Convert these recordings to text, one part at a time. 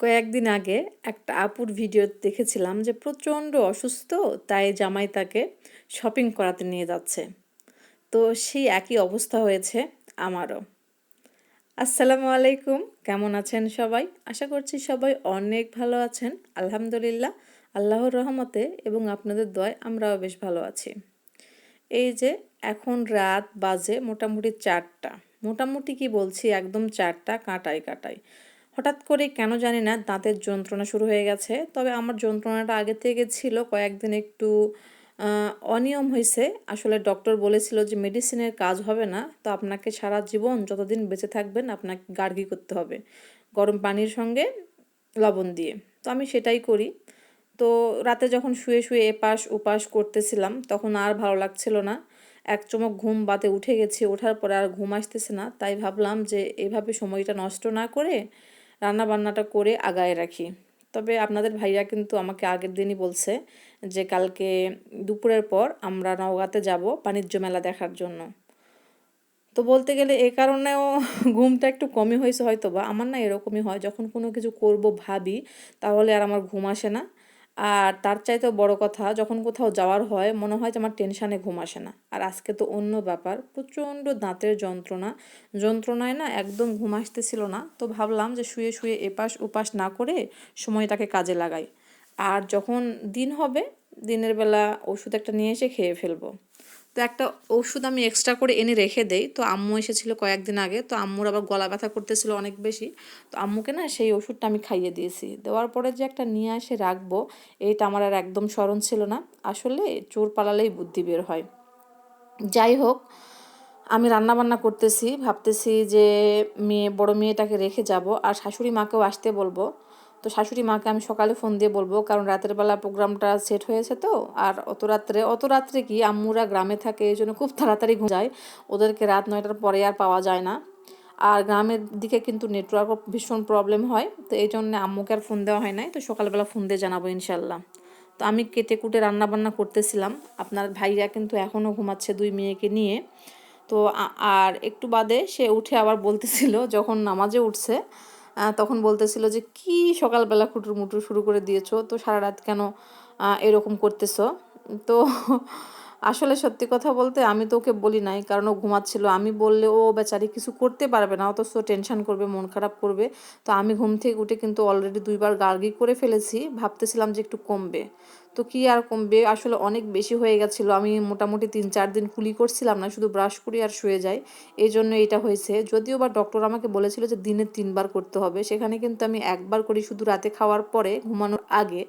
কয়েকদিন আগে একটা আপুর ভিডিও দেখেছিলাম যে প্রচণ্ড অসুস্থ, তাই জামাই তাকে শপিং করাতে নিয়ে যাচ্ছে। তো সেই একই অবস্থা হয়েছে আমারও। আসসালামু আলাইকুম, কেমন আছেন সবাই? আশা করছি সবাই অনেক ভালো আছেন, আলহামদুলিল্লাহ। আল্লাহর রহমতে এবং আপনাদের দয় আমরাও বেশ ভালো আছি। এই যে এখন রাত বাজে মোটামুটি চারটা। মোটামুটি কি বলছি, একদম চারটা কাটাই কাটাই হঠাৎ করে কেন জানি না দাঁতের যন্ত্রণা শুরু হয়ে গেছে। তবে আমার যন্ত্রণাটা আগে থেকে ছিল, কয়েকদিন একটু অনিয়ম হয়েছে। আসলে ডক্টর বলেছিল যে মেডিসিনের কাজ হবে না। তো আপনাকে সারা জীবন যতদিন বেঁচে থাকবেন আপনাকে গার্গি করতে হবে গরম পানির সঙ্গে লবণ দিয়ে। তো আমি সেটাই করি। তো রাতে যখন শুয়ে শুয়ে এপাশ ওপাশ করতেছিলাম, তখন আর ভালো লাগছিল না। এক চমক ঘুম বাতে উঠে গেছি। ওঠার পরে আর ঘুম আসতেছে না। তাই ভাবলাম যে এভাবে সময়টা নষ্ট না করে রান্না বান্নাটা করে আগায় রাখি। তবে আপনাদের ভাইয়া কিন্তু আমাকে আগের দিনই বলছে যে কালকে দুপুরের পর আমরা নওগাঁতে যাব বাণিজ্য মেলা দেখার জন্য। তো বলতে গেলে এ কারণেও ঘুমটা একটু কমই হয়েছে হয়তো বা আমার না এরকমই হয়, যখন কোনো কিছু করব ভাবি, তাহলে আর আমার ঘুম আসে না। আর তার চাইতেও বড় কথা, যখন কোথাও যাওয়ার হয়, মনে হয় যে আমার টেনশানে ঘুম আসে না। আর আজকে তো অন্য ব্যাপার, প্রচণ্ড দাঁতের যন্ত্রণা। যন্ত্রণায় না একদম ঘুম আসতেছিল না, তো ভাবলাম যে শুয়ে শুয়ে এপাশ ওপাশ না করে সময়টাকে কাজে লাগাই। আর যখন দিন হবে, দিনের বেলা ওষুধ একটা নিয়ে এসে খেয়ে ফেলব। তো একটা ওষুধ আমি এক্সট্রা করে এনে রেখে দেই। তো আম্মু এসেছিল কয়েকদিন আগে, তো আম্মুর আবার গলা ব্যথা করতেছিল অনেক বেশি। তো আম্মুকে না সেই ওষুধটা আমি খাইয়ে দিয়েছি। দেওয়ার পরে যে একটা নিয়ে এসে রাখব এইটা আমার আর একদম স্মরণ ছিল না। আসলে চোর পালালেই বুদ্ধি বের হয়। যাই হোক, আমি রান্না বান্না করতেছি, ভাবতেছি যে মেয়ে, বড় মেয়েটাকে রেখে যাব। আর শাশুড়ি মাকেও আসতে বলব। তো শাশুড়ি মাকে আমি সকালে ফোন দিয়ে বলব, কারণ রাতের বেলা প্রোগ্রামটা সেট হয়েছে তো, আর অত রাত্রে অত রাত্রে কি আম্মুরা গ্রামে থাকে, এই জন্য খুব তাড়াতাড়ি ঘুম যায়। ওদেরকে রাত নয়টার পরে আর পাওয়া যায় না। আর গ্রামের দিকে কিন্তু নেটওয়ার্ক ভীষণ প্রবলেম হয়, তো এই জন্য আম্মুকে আর ফোন দেওয়া হয় নাই, তো সকালবেলা ফোন দিয়ে জানাব ইনশাল্লাহ তো আমি কেটে কুটে রান্না বান্না করতেছিলাম, আপনার ভাইরা কিন্তু এখনও ঘুমাচ্ছে দুই মেয়েকে নিয়ে। তো আর একটু বাদে সে উঠে আবার বলতেছিল, যখন নামাজে উঠছে তখন বলতেছিল যে, কি সকালবেলা খুটুর মুটুর শুরু করে দিয়েছ? তো সারা রাত কেন এরকম করতেছ? তো আসলে সত্যি কথা বলতে আমি তো ওকে বলি নাই, কারণ ও ঘুমাচ্ছিল। আমি বললে ও, বেচারি, কিছু করতে পারবে না, অথচ টেনশন করবে, মন খারাপ করবে। তো আমি ঘুম থেকে উঠে কিন্তু অলরেডি দুইবার গার্গি করে ফেলেছি। ভাবতেছিলাম যে একটু কমবে। তো কি আর কমবে? আসলে অনেক বেশি হয়ে গেছিল। আমি মোটামুটি তিন, চার দিন কুলি করছিলাম না, শুধু ব্রাশ করি আর শুয়ে যাই। এই জন্য এটা হয়েছে। যদিও বা ডক্টর আমাকে বলেছিল যে দিনে তিনবার করতে হবে। সেখানে কিন্তু আমি একবার করি শুধু রাতে খাওয়ার পরে ঘুমানোর আগে।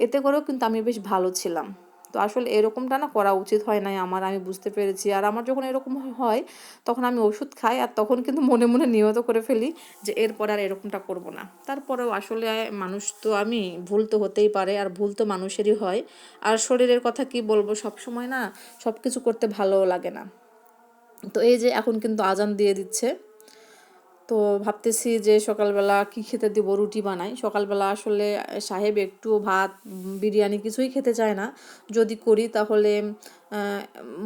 এতে করেও কিন্তু আমি বেশ ভালো ছিলাম। তো আসলে এরকমটা না করা উচিত হয় নাই আমার, আমি বুঝতে পেরেছি। আর আমার যখন এরকম হয়, তখন আমি ওষুধ খাই আর তখন কিন্তু মনে মনে নিয়ত করে ফেলি যে এরপর আর এরকমটা করব না। তারপরেও আসলে মানুষ তো আমি ভুল তো হতেই পারে আর ভুল তো মানুষেরই হয়। আর শরীরের কথা কি বলব সব সময় না সব কিছু করতে ভালোও লাগে না। তো এই যে এখন কিন্তু আজান দিয়ে দিচ্ছে। তো ভাবতেছি যে সকালবেলা কি খেতে দিব? রুটি বানাই। সকালবেলা আসলে সাহেব একটু ভাত বিরিয়ানি কিছুই খেতে চায় না। যদি করি তাহলে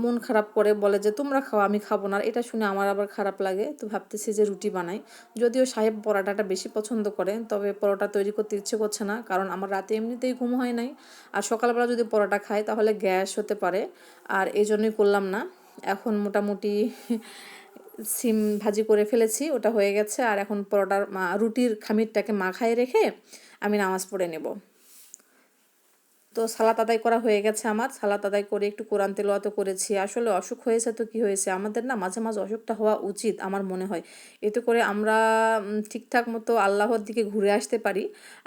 মন খারাপ করে বলে যে, তোমরা খাও, আমি খাব না। এটা শুনে আমার আবার খারাপ লাগে। তো ভাবতেছি যে রুটি বানাই। যদিও সাহেব পরোটাটা বেশি পছন্দ করে, তবে পরোটা তৈরি করতে ইচ্ছে করছে না, কারণ আমার রাতে এমনিতেই ঘুম হয় নাই। আর সকালবেলা যদি পরোটা খাই তাহলে গ্যাস হতে পারে। আর এই জন্যই করলাম না। এখন মোটামুটি সিম ভাজি করে ফেলেছি, ওটা হয়ে গেছে। আর এখন পরোটার রুটির খামিরটাকে মাখায় রেখে আমি নামাজ পড়ে নেব। তো সালাত আদায় করা হয়ে গেছে আমার। সালাত আদায় করে একটু কোরআন তেলোয়াত করেছি। আসলে অসুখ হয়েছে তো কি হয়েছে? আমাদের না মাঝে মাঝে অসুখটা হওয়া উচিত আমার মনে হয়। এতে করে আমরা ঠিকঠাক মতো আল্লাহর দিকে ঘুরে আসতে পারি।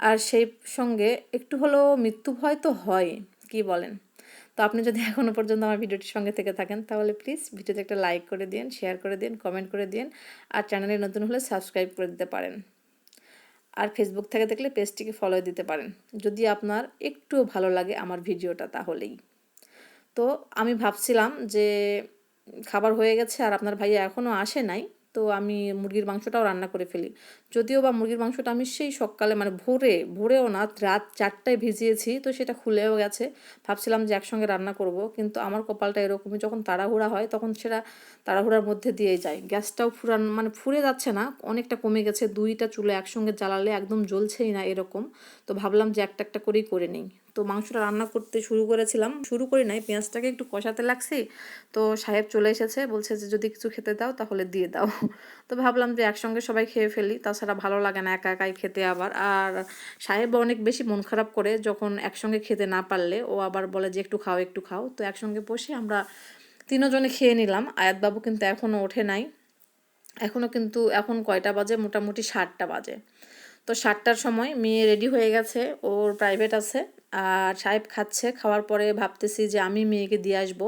আর সেই সঙ্গে একটু হলেও মৃত্যু ভয় তো হয়, কি বলেন? তো আপনি যদি এখনও পর্যন্ত আমার ভিডিওটির সঙ্গে থেকে থাকেন, তাহলে প্লিজ ভিডিওতে একটা লাইক করে দিন শেয়ার করে দিন কমেন্ট করে দিন, আর চ্যানেলে নতুন হলে সাবস্ক্রাইব করে দিতে পারেন। আর ফেসবুক থেকে দেখলে পেজটিকে ফলো দিতে পারেন, যদি আপনার একটু ভালো লাগে আমার ভিডিওটা তাহলেই। তো আমি ভাবছিলাম যে, খাবার হয়ে গেছে আর আপনার ভাইয়া এখনও আসে নাই তো আমি মুরগির মাংসটাও রান্না করে ফেলি। যদিও বা মুরগির মাংসটা আমি সেই সকালে মানে ভোরে, ভোরেও না, রাত চারটায় ভিজিয়েছি, তো সেটা খুলেও গেছে। ভাবছিলাম যে একসঙ্গে রান্না করব, কিন্তু আমার কপালটা এরকমই, যখন তাড়াহুড়া হয় তখন সেটা তাড়াহুড়ার মধ্যে দিয়ে যায়। গ্যাসটাও ফুরান মানে ফুরে যাচ্ছে না, অনেকটা কমে গেছে, দুইটা চুলো একসঙ্গে জ্বালালে একদম জ্বলছেই না এরকম। তো ভাবলাম যে একটা একটা করেই করে নিই। তো মাংসটা রান্না করতে শুরু করেছিলাম। শুরু করি নাই, পেঁয়াজটাকে একটু কষাতে লাগছি। তো সাহেব চলে এসেছে, বলছে যে যদি কিছু খেতে দাও তাহলে দিয়ে দাও। তো ভাবলাম যে একসঙ্গে সবাই খেয়ে ফেলি, তাছাড়া ভালো লাগে না একা একাই খেতে আবার। আর সাহেব অনেক বেশি মন খারাপ করে যখন একসঙ্গে খেতে না পারলে ও আবার বলে যে একটু খাও একটু খাও। তো একসঙ্গে বসে আমরা তিনজনে খেয়ে নিলাম। আয়াতবাবু কিন্তু এখনও ওঠে নাই। এখনও কিন্তু এখন কয়টা বাজে? মোটামুটি ষাটটা বাজে। তো সাতটার সময় মেয়ে রেডি হয়ে গেছে, ওর প্রাইভেট আছে। আর সাহেব খাচ্ছে। খাওয়ার পরে ভাবতেছি যে আমি মেয়েকে দিয়ে আসব।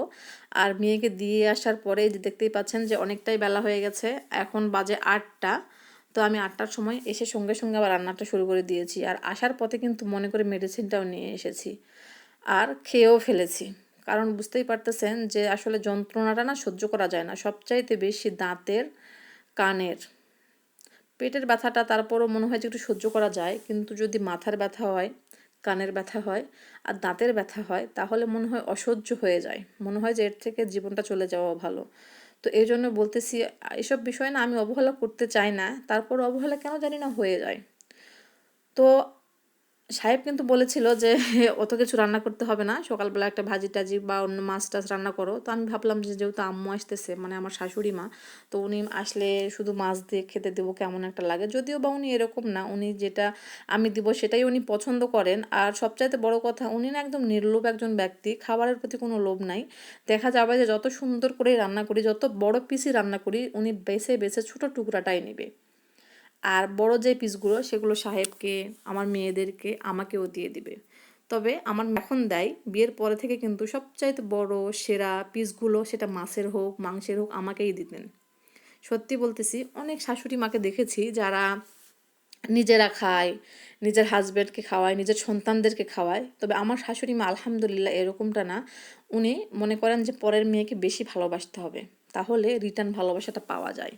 আর মেয়েকে দিয়ে আসার পরে যে দেখতেই পাচ্ছেন যে অনেকটাই বেলা হয়ে গেছে। এখন বাজে আটটা। তো আমি আটটার সময় এসে সঙ্গে সঙ্গে আবার রান্নাটা শুরু করে দিয়েছি। আর আসার পথে কিন্তু মনে করে মেডিসিনটাও নিয়ে এসেছি। আর খেয়েও ফেলেছি। কারণ বুঝতেই পারতেছেন যে আসলে যন্ত্রণাটা না সহ্য করা যায় না। সবচাইতে বেশি দাঁতের, কানের। পেটের ব্যথাটা তারপরও মনে হয় যে একটু সহ্য করা যায়। কিন্তু যদি মাথার ব্যথা হয় কানের ব্যথা হয় আর দাঁতের ব্যথা হয়, তাহলে মনে হয় অসহ্য হয়ে যায়। মনে হয় যে এর থেকে জীবনটা চলে যাওয়া ভালো। তো এই জন্য বলতেছি, এসব বিষয় না আমি অবহেলা করতে চাই না তারপর অবহেলা কেন জানি না হয়ে যায়। তো সাহেব কিন্তু বলেছিল যে, অত কিছু রান্না করতে হবে না, সকালবেলা একটা ভাজি টাজি বা অন্য মাছ টাছ রান্না করো। তো আমি ভাবলাম যে, যেহেতু আম্মু আসতেছে মানে আমার শাশুড়ি মা, তো উনি আসলে শুধু মাছ দিয়ে খেতে দেবো কেমন একটা লাগে। যদিও বা উনি এরকম না, উনি যেটা আমি দিব সেটাই উনি পছন্দ করেন। আর সবচাইতে বড় কথা, উনি না একদম নির্লোভ একজন ব্যক্তি, খাবারের প্রতি কোনো লোভ নাই। দেখা যাবে যে, যত সুন্দর করে রান্না করি, যত বড় পিসি রান্না করি, উনি বেছে বেছে ছোটো টুকরাটাই নেবে। আর বড় যে পিসগুলো, সেগুলো সাহেবকে, আমার মেয়েদেরকে আমাকেও দিয়ে দিবে। তবে আমার এখন দেয়, বিয়ের পরে থেকে কিন্তু সবচাইতে বড়, সেরা পিসগুলো সেটা মাছের হোক, মাংসের হোক, আমাকেই দিতেন। সত্যি বলতেছি, অনেক শাশুড়ি মাকে দেখেছি যারা নিজেরা খায়, নিজের হাজব্যান্ডকে খাওয়ায়, নিজের সন্তানদেরকে খাওয়ায়। তবে আমার শাশুড়ি মা আলহামদুলিল্লাহ এরকমটা না। উনি মনে করেন যে পরের মেয়েকে বেশি ভালোবাসতে হবে। তাহলে রিটার্ন ভালোবাসাটা পাওয়া যায়।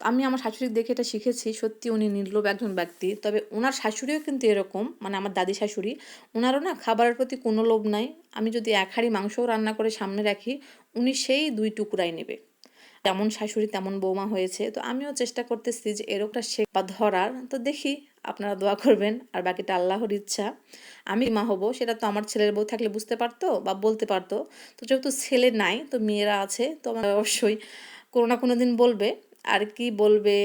আমি আমার শাশুড়ি দেখে এটা শিখেছি। সত্যি উনি নির্লোভ একজন ব্যক্তি। তবে ওনার শাশুড়িও কিন্তু এরকম মানে আমার দাদি শাশুড়ি। ওনারও না খাবারের প্রতি কোনো লোভ নাই। আমি যদি এক হাঁড়ি মাংসও রান্না করে সামনে রাখি, উনি সেই দুই টুকরাই নেবে। তেমন শাশুড়ি তেমন বৌমা হয়েছে। তো আমিও চেষ্টা করতেছি যে এরকমটা শেখ বা ধরার। তো দেখি আপনারা দোয়া করবেন, আর বাকিটা আল্লাহর ইচ্ছা। আমি মা হব, সেটা তো আমার ছেলের বউ থাকলে বুঝতে পারতো বা বলতে পারতো। তো যেহেতু ছেলে নাই, তো মেয়েরা আছে, তো আমার অবশ্যই কোনো না কোনো দিন বলবে। আর কি বলবে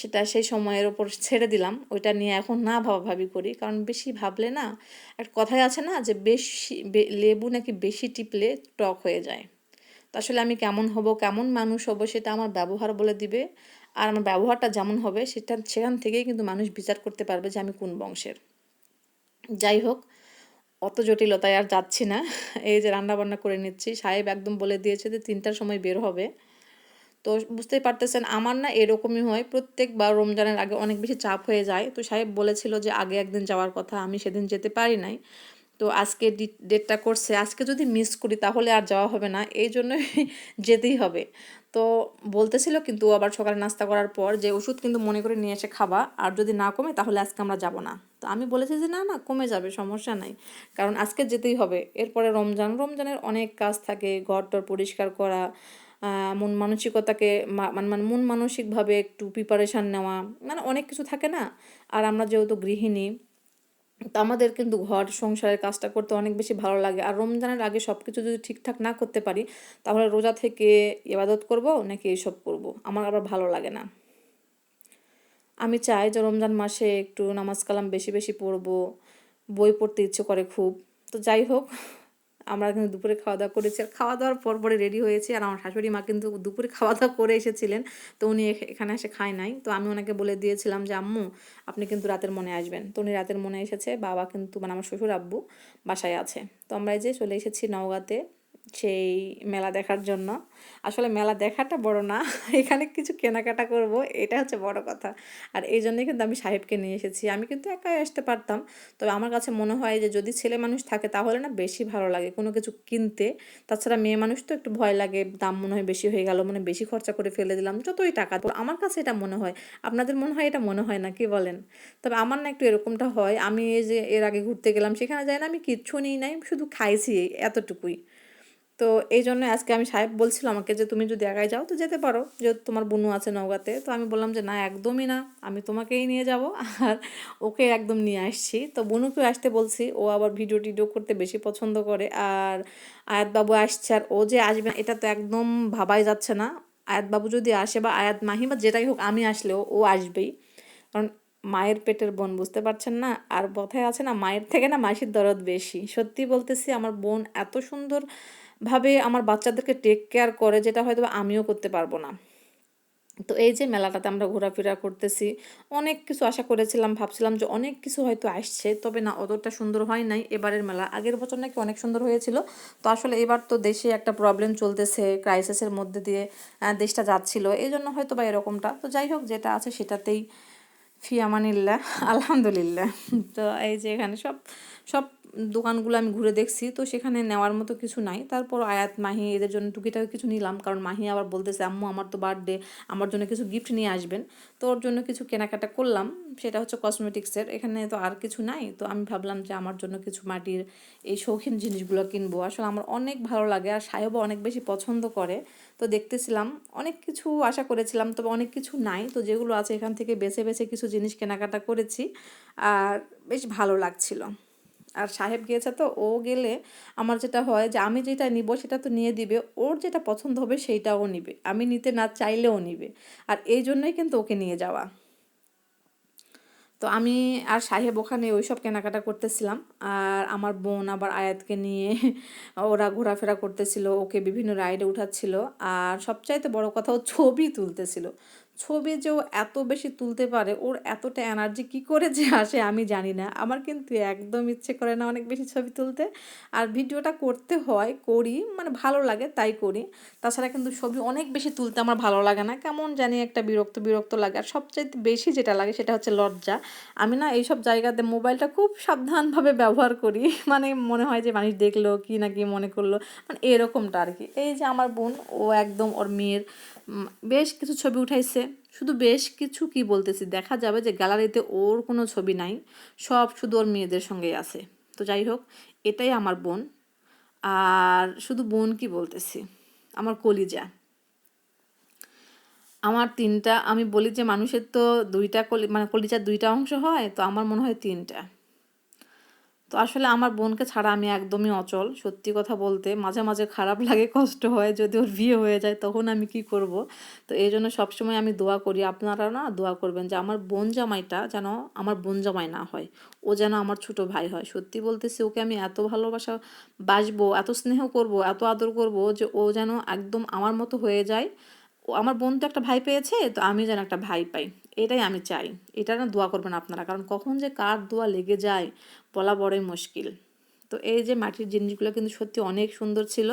সেটা সেই সময়ের ওপর ছেড়ে দিলাম। ওইটা নিয়ে এখন না ভাবাভাবি করি। কারণ বেশি ভাবলে না একটা কথাই আছে না যে বেশি লেবু নাকি বেশি টিপলে টক হয়ে যায়। তো আসলে আমি কেমন হব, কেমন মানুষ হব সেটা আমার ব্যবহার বলে দিবে। আর আমার ব্যবহারটা যেমন হবে সেটা, সেখান থেকেই কিন্তু মানুষ বিচার করতে পারবে যে আমি কোন বংশের। যাই হোক, অত জটিলতায় আর যাচ্ছি না। এই যে রান্না বান্না করে নিচ্ছি, সাহেব একদম বলে দিয়েছে যে তিনটার সময় বের হবে। তো বুঝতেই পারতেছেন, আমার না এরকমই হয়। প্রত্যেকবার রমজানের আগে অনেক বেশি চাপ হয়ে যায়। তো সাহেব বলেছিল যে আগে একদিন যাওয়ার কথা, আমি সেদিন যেতে পারি নাই। তো আজকে ডেটটা করছে। আজকে যদি মিস করি তাহলে আর যাওয়া হবে না। এই জন্যই যেতেই হবে। তো বলতেছিল কিন্তু আবার সকালে নাস্তা করার পর যে ওষুধ কিন্তু মনে করে নিয়ে এসে খাবা। আর যদি না কমে তাহলে আজকে আমরা যাব না। তো আমি বলেছি যে না না, কমে যাবে, সমস্যা নাই। কারণ আজকে যেতেই হবে। এরপরে রমজান, রমজানের অনেক কাজ থাকে। ঘর টর পরিষ্কার করা মন মানসিকতাকে মানে মানে মন মানসিকভাবে একটু প্রিপারেশান নেওয়া মানে অনেক কিছু থাকে না? আর আমরা যেহেতু গৃহিণী, তো আমাদের কিন্তু ঘর, সংসারের কাজটা করতে অনেক বেশি ভালো লাগে। আর রমজানের আগে সব কিছু যদি ঠিকঠাক না করতে পারি, তাহলে রোজা থেকে ইবাদত করব নাকি এইসব করব? আমার আবার ভালো লাগে না। আমি চাই যে রমজান মাসে একটু নামাজ কালাম বেশি বেশি পড়ব, বই পড়তে ইচ্ছে করে খুব। তো যাই হোক আমরা কিন্তু দুপুরে খাওয়া দাওয়া করেছি। আর খাওয়া দাওয়ার পর পরে রেডি হয়েছি। আর আমার শাশুড়ি মা কিন্তু দুপুরে খাওয়া দাওয়া করে এসেছিলেন। তো উনি এখানে এসে খায় নাই। তো আমি ওনাকে বলে দিয়েছিলাম যে, আম্মু, আপনি কিন্তু রাতের মনে আসবেন। তো উনি রাতের মনে এসেছে। বাবা কিন্তু মানে আমার শ্বশুর আব্বু বাসায় আছে। তো আমরা এই যে চলে এসেছি নওগাঁতে। সেই মেলা দেখার জন্য। আসলে মেলা দেখাটা বড় না, এখানে কিছু কেনাকাটা করব, এটা হচ্ছে বড় কথা। আর এই জন্যই কিন্তু আমি সাহেবকে নিয়ে এসেছি। আমি কিন্তু একাই আসতে পারতাম, তবে আমার কাছে মনে হয় যে যদি ছেলে মানুষ থাকে তাহলে না বেশি ভালো লাগে কোনো কিছু কিনতে। তাছাড়া মেয়ে মানুষ তো একটু ভয় লাগে, দাম মনে হয় বেশি হয়ে গেল মানে বেশি খরচা করে ফেলে দিলাম, যতই টাকা তো আমার কাছে এটা মনে হয়, আপনাদের মনে হয় এটা মনে হয় না, কি বলেন? তবে আমার না একটু এরকমটা হয়, আমি এই যে এর আগে ঘুরতে গেলাম, সেখানে যাই না আমি কিচ্ছু নিই নাই, শুধু খাইছি এতটুকুই। তো এই জন্য আজকে আমি সাহেব বলছিল আমাকে যে, তুমি যদি একাই যাও তো যেতে পারো। যেহেতু তোমার বুনু আছে নৌকাতে তো আমি বললাম যে, না, একদমই না। আমি তোমাকেই নিয়ে যাব। আর ওকে একদম নিয়ে আসছি। তো বুনুকেও আসতে বলছি, ও আবার ভিডিও টিডিও করতে বেশি পছন্দ করে। আর আয়াত বাবু আসছে, আর ও যে আসবে, এটা তো একদম ভাবাই যাচ্ছে না। আয়াত বাবু যদি আসে বা আয়াত মাহি বা যেটাই হোক, আমি আসলেও ও আসবেই। কারণ মায়ের পেটের বোন, বুঝতে পারছেন না? আর কথায় আছে না, মায়ের থেকে না মাসির দরদ বেশি। সত্যি বলতেছি, আমার বোন এত সুন্দর ভাবে আমার বাচ্চাদেরকে টেক কেয়ার করে, যেটা হয়তো আমিও করতে পারব না। তো এই যে মেলাটাতে আমরা ঘোরাফেরা করতেছি, অনেক কিছু আশা করেছিলাম, ভাবছিলাম যে অনেক কিছু হয়তো আসছে, তবে না, অতটা সুন্দর হয় নাই। এবারের মেলা আগের বছর নাকি অনেক সুন্দর হয়েছিল। তো আসলে এবার তো দেশে একটা প্রবলেম চলতেছে ক্রাইসিসের মধ্যে দিয়ে দেশটা যাচ্ছিল। এই জন্য হয়তো বা এরকমটা। তো যাই হোক, যেটা আছে সেটাতেই ফি আমানিল্লাহ, আলহামদুলিল্লাহ। তো এই যে এখানে সব সব দোকানগুলো আমি ঘুরে দেখছি, তো সেখানে নেওয়ার মতো কিছু নাই। তারপর আয়াত, মাহি এদের জন্য টুকিটাকি কিছু নিলাম, কারণ মাহি আবার বলতেছে, আম্মু, আমার তো বার্থডে আমার জন্য কিছু গিফট নিয়ে আসবেন। তো ওর জন্য কিছু কেনাকাটা করলাম, সেটা হচ্ছে কসমেটিক্সের এখানে তো আর কিছু নাই, তো আমি ভাবলাম যে আমার জন্য কিছু মাটির এই শৌখিন জিনিসগুলো কিনবো। আসলে আমার অনেক ভালো লাগে আর সাহেবও অনেক বেশি পছন্দ করে। তো দেখতেছিলাম, অনেক কিছু আশা করেছিলাম, তবে অনেক কিছু নাই। তো যেগুলো আছে এখান থেকে বেছে বেছে কিছু জিনিস কেনাকাটা করেছি, আর বেশ ভালো লাগছিল। আর সাহেব গিয়েছে তো, ও গেলে আমার যেটা হয় যে আমি যেটা নিব সেটা তো নিয়ে দিবে, ওর যেটা পছন্দ হবে সেইটাও নিবে, আমি নিতে না চাইলেও নিবে, আর এই জন্যই কিন্তু ওকে নিয়ে যাওয়া। তো আমি আর সাহেব ওখানে ওই সব কেনাকাটা করতেছিলাম, আর আমার বোন আবার আয়াতকে নিয়ে ওরা ঘোরাফেরা করতেছিল, ওকে বিভিন্ন রাইডে উঠাচ্ছিল, আর সবচাইতে বড় কথা ও ছবি তুলতেছিল। ছবি যে ও এত বেশি তুলতে পারে, ওর এতটা এনার্জি কি করে যে আসে আমি জানি না। আমার কিন্তু একদম ইচ্ছে করে না অনেক বেশি ছবি তুলতে। আর ভিডিওটা করতে হয়, করি মানে ভালো লাগে তাই করি। তাছাড়া কিন্তু ছবি অনেক বেশি তুলতে আমার ভালো লাগে না। কেমন জানি একটা বিরক্ত বিরক্ত লাগে। আর সবচাইতে বেশি যেটা লাগে সেটা হচ্ছে লজ্জা। আমি না এইসব জায়গাতে মোবাইলটা খুব সাবধানভাবে ব্যবহার করি। মানে মনে হয় যে মানুষ দেখল, কি না কি মনে করল। মানে এরকমটা আর কি এই যে আমার বোন, ও একদম ওর মেয়ের বেশ কিছু ছবি উঠাইছে। শুধু বেশ কিছু কি বলতেছি, দেখা যাবে যে গ্যালারিতে ওর কোনো ছবি নাই, সব শুধু ওর মেয়েদের সঙ্গেই আছে। তো যাই হোক, এটাই আমার বোন। আর শুধু বোন কি বলতেছি, আমার কলিজা। আমার তিনটা, আমি বলি যে মানুষের তো দুইটা কলি মানে কলিজার দুইটা অংশ হয়, তো আমার মনে হয় তিনটা। তো আসলে আমার বোনকে ছাড়া আমি একদমই অচল। সত্যি কথা বলতে মাঝে মাঝে খারাপ লাগে, কষ্ট হয়। যদি ওর বিয়ে হয়ে যায় তখন আমি কি করব? তো এই জন্য সবসময় আমি দোয়া করি। আপনারা না দোয়া করবেন যে আমার বোন জামাইটা যেন আমার বোন জামাই না হয়। ও যেন আমার ছোট ভাই হয়। সত্যি বলতেছি, ওকে আমি এত ভালোবাসা বাসবো, এত স্নেহ করব, এত আদর করব যে ও যেন একদম আমার মতো হয়ে যায়। আমার বোন তো একটা ভাই পেয়েছে, তো আমি যেন একটা ভাই পাই। এটাই আমি চাই। এটা না দোয়া করবেন আপনারা, কারণ কখন যে কার দোয়া লেগে যায় বলা বড়ই মুশকিল। তো এই যে মাটির জিনিসগুলো কিন্তু সত্যি অনেক সুন্দর ছিল।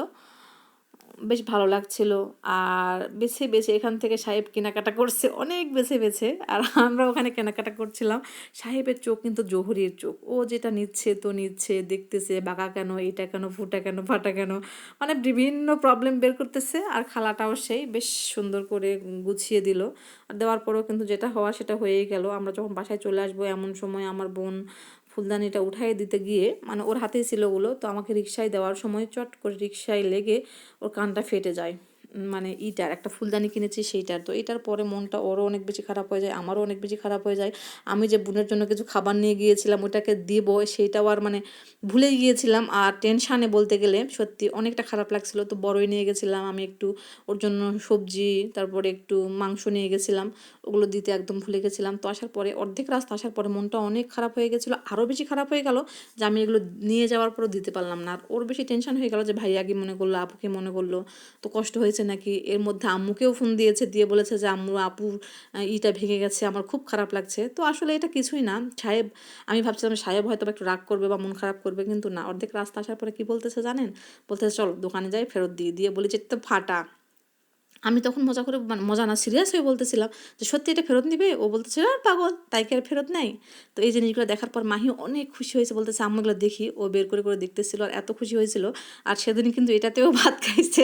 বেশ ভালো লাগছিল। আর বেছে বেছে এখান থেকে সাহেব কেনাকাটা করছে, অনেক বেছে বেছে। আর আমরা ওখানে কেনাকাটা করছিলাম। সাহেবের চোখ কিন্তু জহুরির চোখ। ও যেটা নিচ্ছে তো নিচ্ছে, দেখতেছে বাঁকা কেন এটা কেন, ফুটা কেন, ফাটা কেন। মানে বিভিন্ন প্রবলেম বের করতেছে। আর খালাটাও সেই বেশ সুন্দর করে গুছিয়ে দিল। আর দেওয়ার পরেও কিন্তু যেটা হওয়া সেটা হয়েই গেল। আমরা যখন বাসায় চলে আসব এমন সময় আমার বোন ফুলদানিটা উঠাই দিতে গিয়ে মানে ওর হাতেই ছিল ওগুলো, তো আমাকে রিক্সায় দেওয়ার সময় চট করে রিক্সায় লেগে ওর কানটা ফেটে যায়। মানে ইটার, একটা ফুলদানি কিনেছি সেইটার। তো এটার পরে মনটা ওরও অনেক বেশি খারাপ হয়ে যায়, আমারও অনেক বেশি খারাপ হয়ে যায়। আমি যে বোনের জন্য কিছু খাবার নিয়ে গিয়েছিলাম, ওটাকে দিব, সেইটাও আর মানে ভুলে গিয়েছিলাম। আর টেনশানে বলতে গেলে সত্যি অনেকটা খারাপ লাগছিল। তো বড়ই নিয়ে গেছিলাম, আমি একটু ওর জন্য সবজি, তারপরে একটু মাংস নিয়ে গেছিলাম, ওগুলো দিতে একদম ভুলে গেছিলাম। তো আসার পরে, অর্ধেক রাস্তা আসার পরে মনটা অনেক খারাপ হয়ে গেছিল। আরও বেশি খারাপ হয়ে গেল যে আমি এগুলো নিয়ে যাওয়ার পরও দিতে পারলাম না। আর ওর বেশি টেনশন হয়ে গেল যে ভাইয়া কি মনে করল, আপুকে মনে করল। তো কষ্ট হয়েছে দিয়েছে নাকি? এর মধ্যে আম্মুকেও ফোন দিয়েছে, দিয়ে বলেছে যে, আম্মু, আপুর ইটা ভেঙে গেছে, আমার খুব খারাপ লাগছে। তো আসলে এটা কিছুই না। সাহেব, আমি ভাবছিলাম সাহেব হয়তো একটু রাগ করবে বা মন খারাপ করবে, কিন্তু না। অর্ধেক রাস্তা আসার পরে কি বলতেছে জানেন? বলতেছে, চলো দোকানে যাই, ফেরত দিয়ে। দিয়ে বলেছে তো ফাটা। আমি তখন মজা করে মানে মজা না সিরিয়াস হয়ে বলতেছিলাম যে, সত্যি এটা ফেরত নিবে? ও বলতেছিল আর পাগল, তাই কি আর ফেরত নেই তো এই জিনিসগুলো দেখার পর মাহি অনেক খুশি হয়েছে, বলতেছে, আম্মুগুলো দেখি। ও বের করে করে দেখতেছিল আর এত খুশি হয়েছিল। আর সেদিন কিন্তু এটাতেও ভাত খাইছে।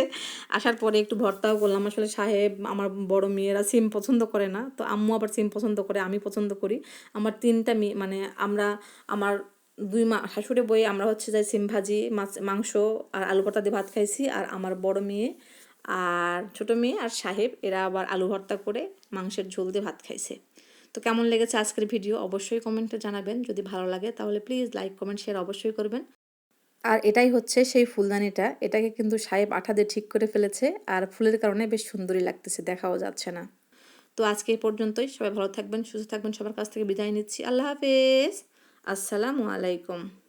আসার পরে একটু ভর্তাও করলাম। আসলে সাহেব আমার বড় মেয়েরা সিম পছন্দ করে না। তো আম্মু আবার সিম পছন্দ করে, আমি পছন্দ করি। আমার তিনটা মেয়ে মানে আমরা, আমার দুই মা, শাশুড়ি, বই, আমরা হচ্ছে যাই সিম ভাজি, মাছ, মাংস আর আলু ভর্তা দিয়ে ভাত খাইছি। আর আমার বড় মেয়ে আর ছোট মেয়ে আর সাহেব, এরা আবার আলু ভর্তা করে মাংসের ঝোল দিয়ে ভাত খাইছে। তো কেমন লেগেছে আজকের ভিডিও? অবশ্যই কমেন্টে জানাবেন। যদি ভালো লাগে তাহলে প্লিজ লাইক কমেন্ট শেয়ার অবশ্যই করবেন। আর এটাই হচ্ছে সেই ফুলদানিটা। এটাকে কিন্তু সাহেব আঠা দিয়ে ঠিক করে ফেলেছে আর ফুলের কারণে বেশ সুন্দরই লাগতেছে, দেখাও যাচ্ছে না। তো আজকে এই পর্যন্তই। সবাই ভালো থাকবেন, সুস্থ থাকবেন। সবার কাছ থেকে বিদায় নিচ্ছি। আল্লাহ হাফেজ। আসসালামু আলাইকুম।